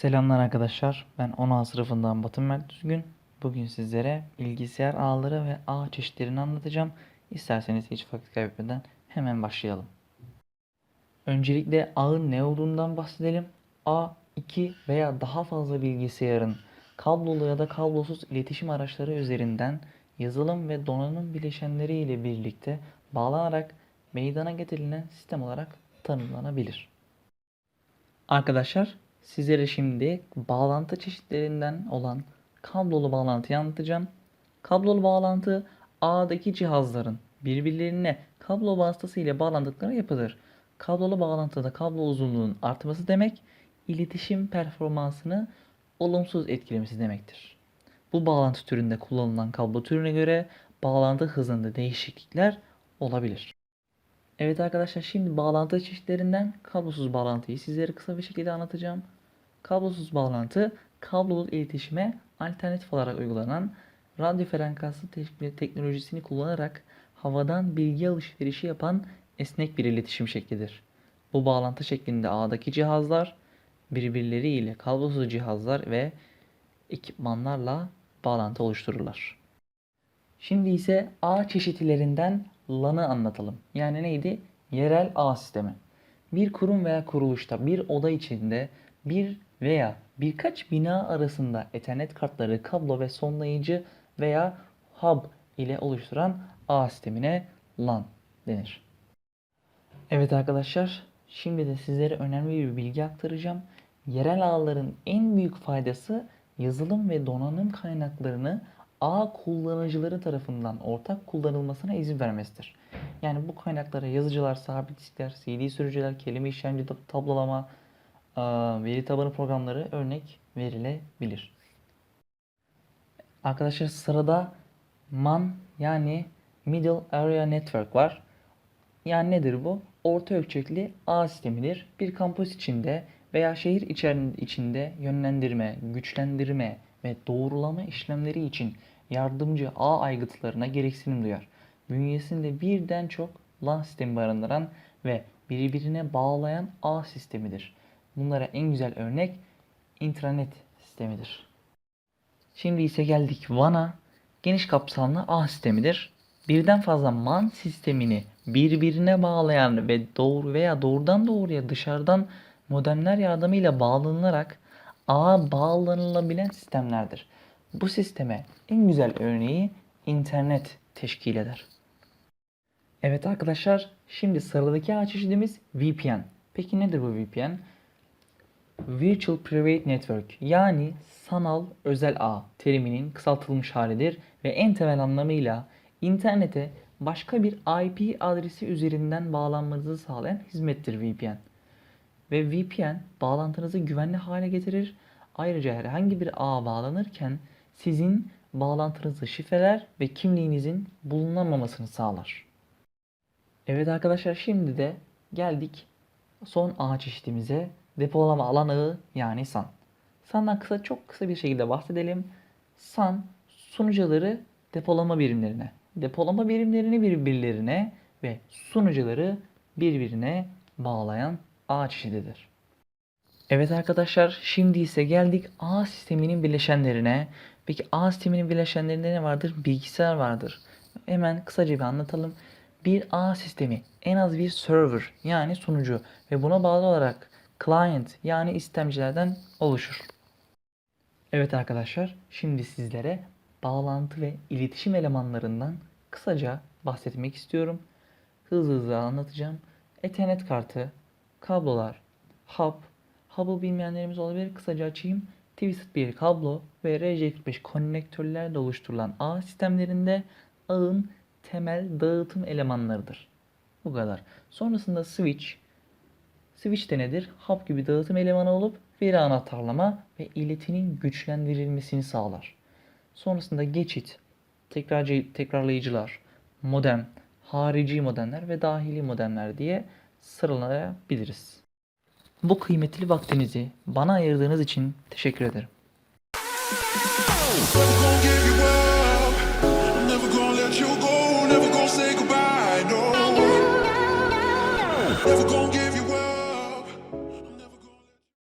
Selamlar arkadaşlar. Ben 10A sınıfından Batın Mert Düzgün. Bugün sizlere bilgisayar ağları ve ağ çeşitlerini anlatacağım. İsterseniz hiç vakit kaybetmeden hemen başlayalım. Öncelikle ağın ne olduğundan bahsedelim. Ağ, iki veya daha fazla bilgisayarın kablolu ya da kablosuz iletişim araçları üzerinden yazılım ve donanım bileşenleri ile birlikte bağlanarak meydana getirilen sistem olarak tanımlanabilir. Arkadaşlar sizlere şimdi bağlantı çeşitlerinden olan kablolu bağlantıyı anlatacağım. Kablolu bağlantı ağdaki cihazların birbirlerine kablo vasıtasıyla bağlandıkları yapılır. Kablolu bağlantıda kablo uzunluğunun artması demek iletişim performansını olumsuz etkilemesi demektir. Bu bağlantı türünde kullanılan kablo türüne göre bağlantı hızında değişiklikler olabilir. Evet arkadaşlar şimdi bağlantı çeşitlerinden kablosuz bağlantıyı sizlere kısa bir şekilde anlatacağım. Kablosuz bağlantı kablolu iletişime alternatif olarak uygulanan radyo frekanslı te- teknolojisini kullanarak havadan bilgi alışverişi yapan esnek bir iletişim şeklidir. Bu bağlantı şeklinde ağdaki cihazlar birbirleriyle kablosuz cihazlar ve ekipmanlarla bağlantı oluştururlar. Şimdi ise ağ çeşitlerinden LAN'ı anlatalım. Yani neydi? Yerel ağ sistemi. Bir kurum veya kuruluşta bir oda içinde bir veya birkaç bina arasında Ethernet kartları, kablo ve sonlayıcı veya hub ile oluşturan ağ sistemine LAN denir. Evet arkadaşlar, şimdi de sizlere önemli bir bilgi aktaracağım. Yerel ağların en büyük faydası yazılım ve donanım kaynaklarını ağ kullanıcıları tarafından ortak kullanılmasına izin vermesidir. Yani bu kaynaklara yazıcılar, sabit diskler, CD sürücüler, kelime işlemci, tab- tablolama, veri tabanı programları örnek verilebilir. Arkadaşlar sırada MAN yani Middle Area Network var. Yani nedir bu? Orta ölçekli ağ sistemidir. Bir kampüs içinde veya şehir içinde yönlendirme, güçlendirme ve doğrulama işlemleri için yardımcı ağ aygıtlarına gereksinim duyar. Bünyesinde birden çok LAN sistemi barındıran ve birbirine bağlayan ağ sistemidir. Bunlara en güzel örnek intranet sistemidir. Şimdi ise geldik WAN'a. Geniş kapsamlı ağ sistemidir. Birden fazla MAN sistemini birbirine bağlayan ve doğru veya doğrudan doğruya dışarıdan modemler yardımıyla bağlanılarak ağa bağlanılabilen sistemlerdir. Bu sisteme en güzel örneği internet teşkil eder. Evet arkadaşlar, şimdi sıradaki ağ çeşidimiz VPN. Peki nedir bu VPN? Virtual Private Network yani sanal özel ağ teriminin kısaltılmış halidir ve en temel anlamıyla internete başka bir IP adresi üzerinden bağlanmanızı sağlayan hizmettir VPN. Ve VPN bağlantınızı güvenli hale getirir. Ayrıca herhangi bir ağa bağlanırken sizin bağlantınızı şifreler ve kimliğinizin bulunamamasını sağlar. Evet arkadaşlar şimdi de geldik son ağ çeşitimize depolama alan ağı yani SAN. SAN'dan kısa çok kısa bir şekilde bahsedelim. SAN sunucuları depolama birimlerine, depolama birimlerini birbirlerine ve sunucuları birbirine bağlayan ağ çeşididir. Evet arkadaşlar şimdi ise geldik ağ sisteminin bileşenlerine. Peki ağ sisteminin bileşenlerinde ne vardır? Bilgisayar vardır. Hemen kısaca bir anlatalım. Bir ağ sistemi en az bir server yani sunucu ve buna bağlı olarak client yani istemcilerden oluşur. Evet arkadaşlar şimdi sizlere bağlantı ve iletişim elemanlarından kısaca bahsetmek istiyorum. Hızlı hızlı anlatacağım. Ethernet kartı, kablolar, hub, hub'ı bilmeyenlerimiz olabilir. Kısaca açayım. Twisted bir kablo ve RJ45 konnektörlerle oluşturulan ağ sistemlerinde ağın temel dağıtım elemanlarıdır. Bu kadar. Sonrasında switch. Switch de nedir? Hub gibi dağıtım elemanı olup veri anahtarlama ve iletinin güçlendirilmesini sağlar. Sonrasında geçit, tekrarcı, tekrarlayıcılar, modem, harici modemler ve dahili modemler diye sıralayabiliriz. Bu kıymetli vaktinizi bana ayırdığınız için teşekkür ederim.